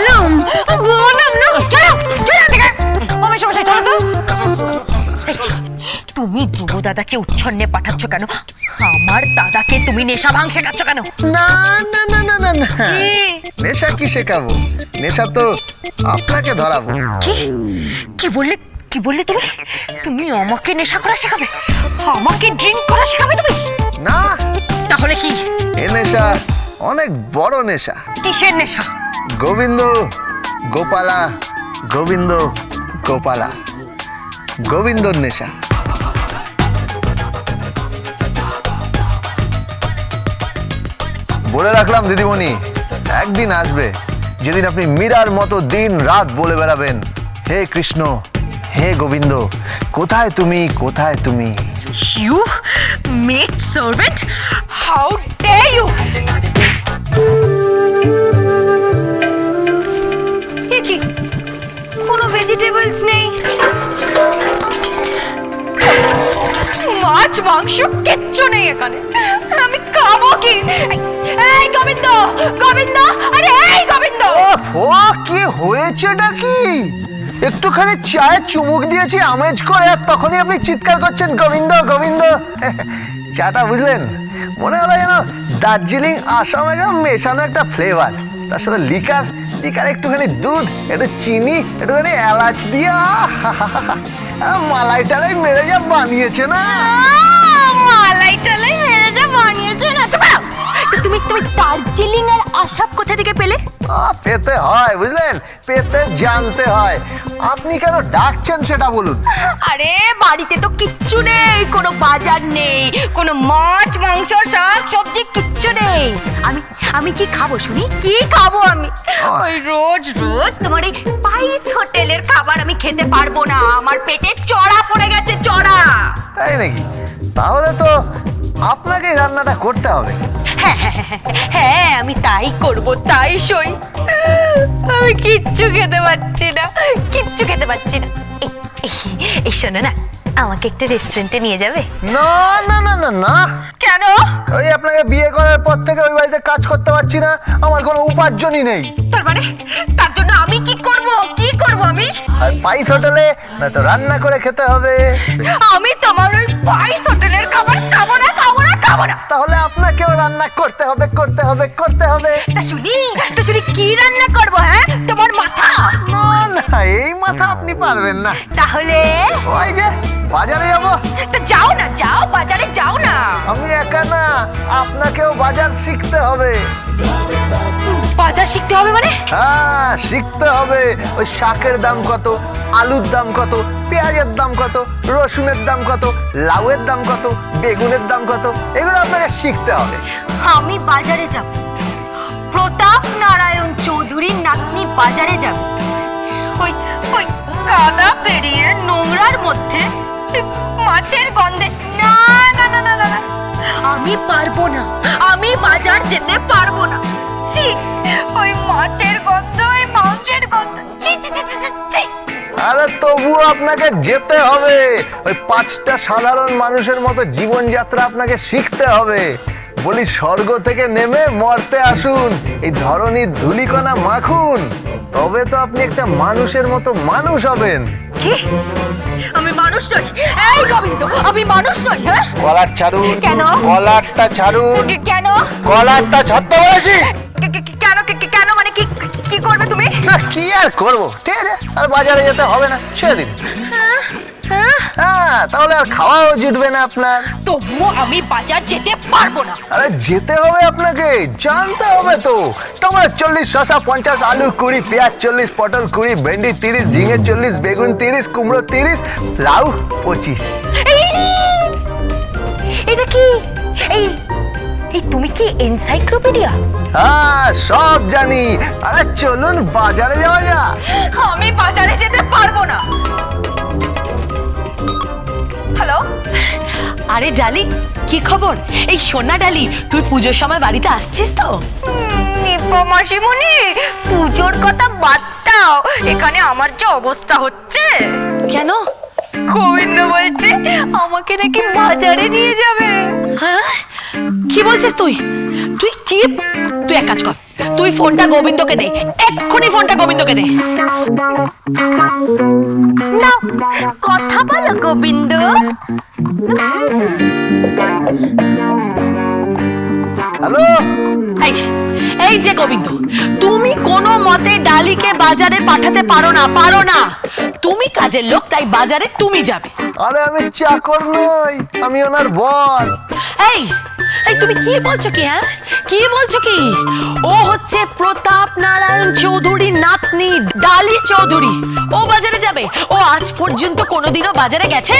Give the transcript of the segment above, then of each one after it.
বললাম। বললাম না। চলো চলো থেকে। ও মেশামশাই চলো তো। তুমি ধ্রুব দাদাকে উচ্ছন্নে পাঠাচ্ছ কেন? আমার দাদাকে তুমি নেশা ভাঙ শেখাচ্ছ কেন? না না না না না না। নেশা কি শেখাবো নেশা তো আপনাকে ধরাবো। কি? কি বললে কি বললে তুমি? তুমি আমাকে নেশা করা শেখাবে? আমাকে ড্রিঙ্ক করা শেখাবে তুমি? না। তাহলে কি? এ নেশা অনেক বড় নেশা। কিসের নেশা? গোবিন্দ, গোপালা গোবিন্দ, গোপালা, গোবিন্দর নেশা বলে রাখলাম দিদিমণি, একদিন আসবে, যেদিন আপনি মীরার মতো দিন রাত বলে বেড়াবেন হে কৃষ্ণ, হে গোবিন্দ, কোথায় তুমি কোথায় তুমি You, maid servant? How dare you? Vegetables নেই। মাছ, মাংস, কিচ্ছু নেই এখানে। আমি খাব কি? এই গোবিন্দ গোবিন্দ, আরে এই গোবিন্দ! ফোয়া কি হয়েছেটা কি একটুখানি চায়ে চুমুক দিয়েছি, আমেজ করে, আর তখনই আপনি চিৎকার করছেন, গোবিন্দ গোবিন্দ। চাটা বুঝলেন? মনে হলো যেন দার্জিলিং, আসামে মেশানো একটা ফ্লেভার তার সাথে লিকার লিকার একটুখানি দুধ, একটু চিনি, একটুখানি এলাচ দিয়ে মালাই টালাই মেরে যা বানিয়েছে না? মালাই টালাই মেরে যা বানিয়েছে না। তুমি তুমি দার্জিলিং আর আসাম কোথা থেকে পেলে? পেতে হয় বুঝলেন? পেতে জানতে হয়। আপনি কেন ডাকছেন সেটা বলুন। আরে বাড়িতে তো কিচ্ছু নেই কোনো বাজার নেই কোনো মাছ মাংস শাক সবজি কিচ্ছু নেই। আমি আমি কি খাব শুনি? কি খাব আমি? ওই রোজ রোজ তোমার এই পাইস হোটেলের খাবার আমি খেতে পারব না। আমার পেটে চড়া পড়ে গেছে চড়া। তাই নাকি? তাহলে তো আপনাকে রান্নাটা করতে হবে। হ্যাঁ হ্যাঁ, হ্যাঁ, হ্যাঁ আমি তাই করব তাই সই। আমি কিচ্ছু খেতে পাচ্ছি না কিচ্ছু খেতে পাচ্ছি না। এই, শোনো না আমাকে একটু রেস্টুরেন্টে নিয়ে যাবে? না না না না না। কেন? ওই আপনাকে বিয়ে করার পর থেকে ওই বাড়িতে কাজ করতে পারছি না আমার কোনো উপার্জনই নেই। তার মানে? তার জন্য আমি কি করব? কি করব আমি? আর পাইস হোটেলে না তো রান্না করে খেতে হবে। আমি তোমার ওই পাইস হোটেলের খাবার খাব না খাব না। তাহলে আপনাকেও রান্না করতে হবে করতে হবে করতে হবে। তা শুনি তা শুনি কি রান্না করব হ্যাঁ? তোমার মাথা? না না এই মাথা আপনি পারবেন না। তাহলে? ওই যে বাজারে যাব। তা যাও না যাও বাজারে যাও না। আমি একা না আপনাকেও বাজার শিখতে হবে। বাজার শিখতে হবে মানে? হ্যাঁ শিখতে হবে। ওই শাকের দাম কত আলুর দাম কত পেঁয়াজের দাম কত রসুনের দাম কত লাউয়ের দাম কত বেগুনের দাম কত এগুলো আপনাকে শিখতে হবে। আমি বাজারে যাব। প্রতাপ নারায়ণ চৌধুরীর নাতনি বাজারে যাব। ওই ওই কাদা পেরিয়ে নোংরার মধ্যে মাছের গন্ধে না না না না না। আমি পারব না। আমি বাজার যেতে পারব না। ছি ওই মাছের গন্ধ ওই মাংসের গন্ধ। ছি ছি ছি ছি ছি, আরে তবুও আপনাকে যেতে হবে। ওই পাঁচটা সাধারণ মানুষের মতো জীবনযাত্রা আপনাকে শিখতে হবে। বলি স্বর্গ থেকে নেমে মরতে আসুন। এই ধরনীর ধুলিকণা মাখুন। তবে তো আপনি একটা মানুষের মতো মানুষ হবেন। কি? আমি মানুষ নই। এই গোবিন্দ আমি মানুষ নই হ্যাঁ? কলার ছাড়ুন কেন? কলারটা ছাড়ুন। কেন? কলারটা ছাড়তে বলেছি। কেন কেন মানে কি কি করবে তুমি? না কি আর করব? ঠিক আছে আর বাজারে যেতে হবে না ছেড়ে দিন। হ্যাঁ? হ্যাঁ। তাহলে আর খাওয়াও জুটবে না আপনার। তবুও আমি বাজার যেতে পারব না। আরে যেতে হবে আপনাকে জানতে হবে তো। টমেটো চল্লিশ শশা পঞ্চাশ আলু কুড়ি পেঁয়াজ চল্লিশ পটল কুড়ি ভেন্ডি তিরিশ ঝিঙে চল্লিশ বেগুন তিরিশ কুমড়ো তিরিশ লাউ পঁচিশ! এটা কি? এই এই তুমি কি এনসাইক্লোপিডিয়া? হ্যাঁ সব জানি। আরে চলুন বাজারে যাওয়া যাক। আমি বাজারে যেতে পারব না। হ্যালো? আরে ডালি কি খবর? এই সোনা ডালি তুই পুজোর সময় বাড়িতে আসছিস তো? নিপা মাসিমণি পুজোর কথা বাদ দাও। এখানে আমার যে অবস্থা হচ্ছে। কেন? গোবিন্দ বলছে আমাকে নাকি বাজারে নিয়ে যাবে। হ্যাঁ? কি বলছিস তুই? তুই কি? তুই এক কাজ কর তুই ফোনটা গোবিন্দকে দে এক্ষুনি ফোনটা গোবিন্দকে দে। নাও কথা বলো গোবিন্দ। হ্যালো? এই এই যে গোবিন্দ তুমি কোনো মতে ডালিকে বাজারে পাঠাতে পারো না পারো না। তুমি কাজের লোক তাই বাজারে তুমি যাবে। আরে আমি চাকর নই আমি ওনার বর। এই এই তুমি কি বলছো কি হ্যাঁ? কি বলছো কি? ও হচ্ছে প্রতাপ নারায়ণ চৌধুরীর নাতনি ডালি চৌধুরী। ও বাজারে যাবে। ও আজ পর্যন্ত কোনোদিনও বাজারে গেছে?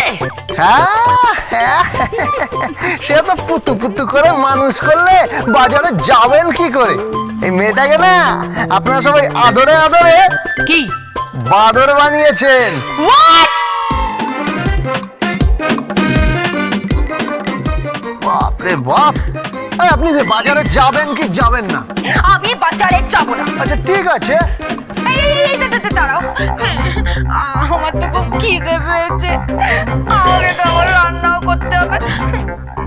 হ্যাঁ হ্যাঁ সে তো পুতু পুতু করে মানুষ করলে বাজারে যাবেন কি করে? এই মেয়েটাকে না আপনারা সবাই আদরে আদরে কি? বাদর বানিয়েছেন। What? বাপরে বাপ। এই, আপনি যে বাজারে যাবেন কি যাবেন না? আমি বাজারে যাব না। আচ্ছা ঠিক আছে। দাঁড়াও। আমার তো খুব খিদে পেয়েছে। আমাকে তো আবার রান্নাও করতে হবে।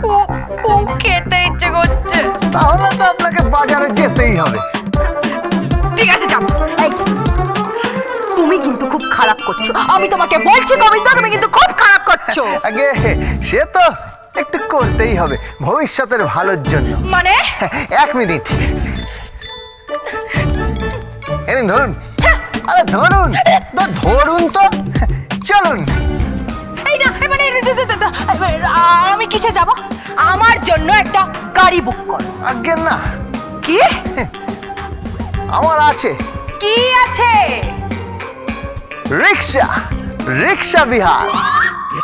খুব খুব খেতে ইচ্ছে করছে। তাহলে তো আপনাকে বাজারে যেতেই হবে। ঠিক আছে এই তুমি কিন্তু খুব খারাপ করছ। আমি তোমাকে বলছি গোবিন্দ তুমি কিন্তু খুব খারাপ করছ। আগে সে তো একটু করতেই হবে ভবিষ্যতের ভালোর জন্য মানে এক মিনিট ধরুন আরে ধরুন তো ধরুন তো চলুন মানে আমি কিসে যাব আমার জন্য একটা গাড়ি বুক করো আজ্ঞে না কি আমার আছে কি আছে রিক্সা রিক্সা বিহার এই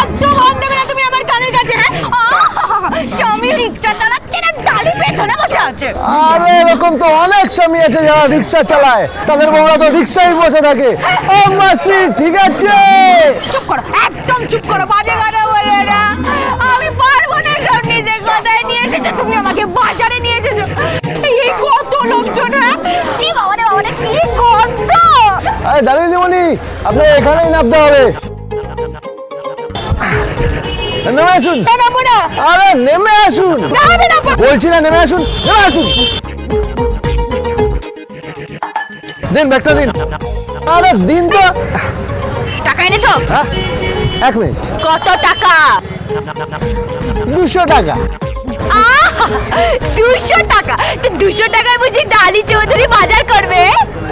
একদম দেবে তুমি আমার কানের কাছে হ্যাঁ? স্বামী রিক্সা চালাচ্ছে না ডালি পেছনে বসে আছে। আরে এরকম তো অনেক স্বামী আছে যারা রিক্সা চালায়। তাদের বউরা তো রিক্সায় বসে থাকে। ও মাসি ঠিক আছে? চুপ করো একদম চুপ করো বাজে কথা বলে না। আমি পারব না সব নিজে কথায় নিয়ে এসেছ তুমি আমাকে বাজারে নিয়ে এসেছ। এই কত লোকজন হ্যাঁ? আরে দাদি দিমনি আপনার এখানেই নামতে হবে। নেমে আসুন। আরে নেমে আসুন। বলছি না নেমে আসুন নেমে আসুন। দিন ব্যাগটা দিন। আরে দিন তো। টাকা এনেছো? হ্যাঁ এক মিনিট। কত টাকা? দুশো টাকা। দুশো টাকা। তো দুশো টাকায় বুঝি ডালি চৌধুরী বাজার করবে?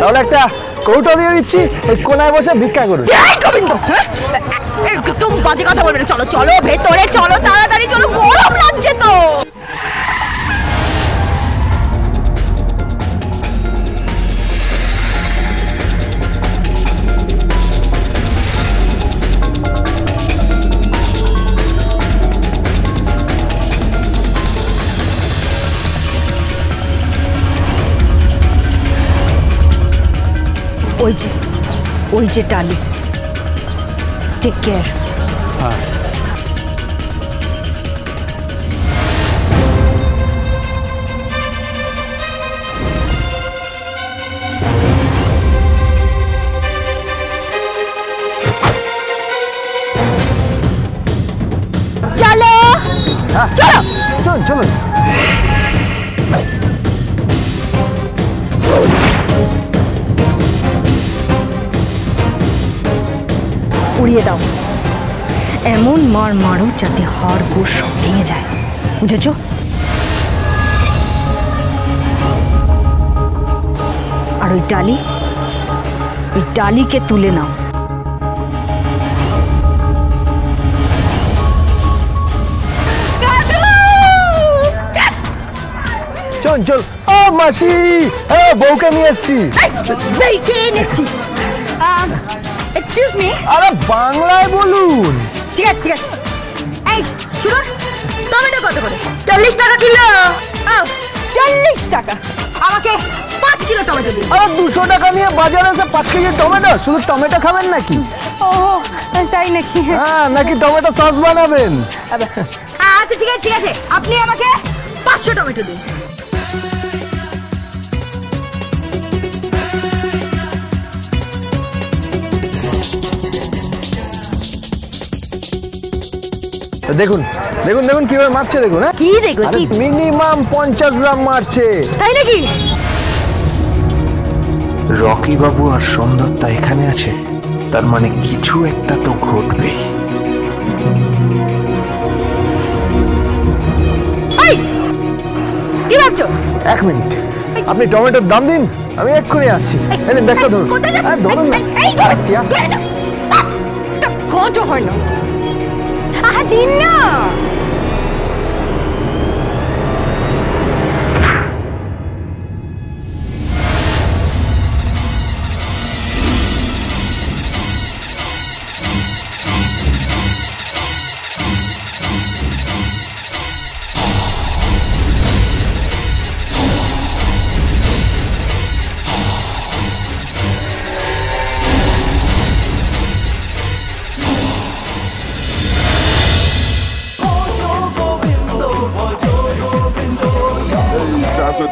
তাহলে একটা কৌটো দিয়ে দিচ্ছি ওই কোনায় বসে ভিক্ষা করুন। এই গোবিন্দ হ্যাঁ? একদম বাজে কথা বলবে চলো চলো, ভেতরে, চলো, তাড়াতাড়ি, চলো, গরম লাগছে তো। ওই যে ওই যে ডালি টেক কেয়ার চলো উড়িয়ে দাও। এমন মার মারো যাতে হাড় গোড় সব ভেঙে যায়। বুঝেছ? আর ওই ডালি? ওই ডালিকে তুলে নাও। চল চল। ও মাসি হ্যাঁ বউকে নিয়ে এসছি। এক্সকিউজ মি আরে বাংলায় বলুন। ঠিক আছে ঠিক আছে। এই শুনুন টমেটো কত করে? চল্লিশ টাকা কিলো। চল্লিশ টাকা। আমাকে পাঁচ কিলো টমেটো দিন। আরে দুশো টাকা নিয়ে বাজারে এসে পাঁচ কেজি টমেটো? শুধু টমেটো খাবেন নাকি? ও তাই নাকি? হ্যাঁ নাকি টমেটো সস বানাবেন? আচ্ছা ঠিক আছে ঠিক আছে। আপনি আমাকে পাঁচশো টমেটো দিন। দেখুন দেখুন দেখুন কীভাবে মারছে দেখুন হ্যাঁ কি দেখব কি মিনিমাম পঞ্চাশ গ্রাম মারছে তাই নাকি রকি বাবু আর সৌন্দর্যা এখানে আছে তার মানে কিছু একটা তো ঘটবেই এই কি ভাবছ এক মিনিট আপনি টমেটোর দাম দিন আমি এক্ষুনি আসছি এই ব্যাগটা ধরুন কোথায় যাচ্ছ? হ্যাঁ, ধরুন আসছি, আসছি। হয় না দিন না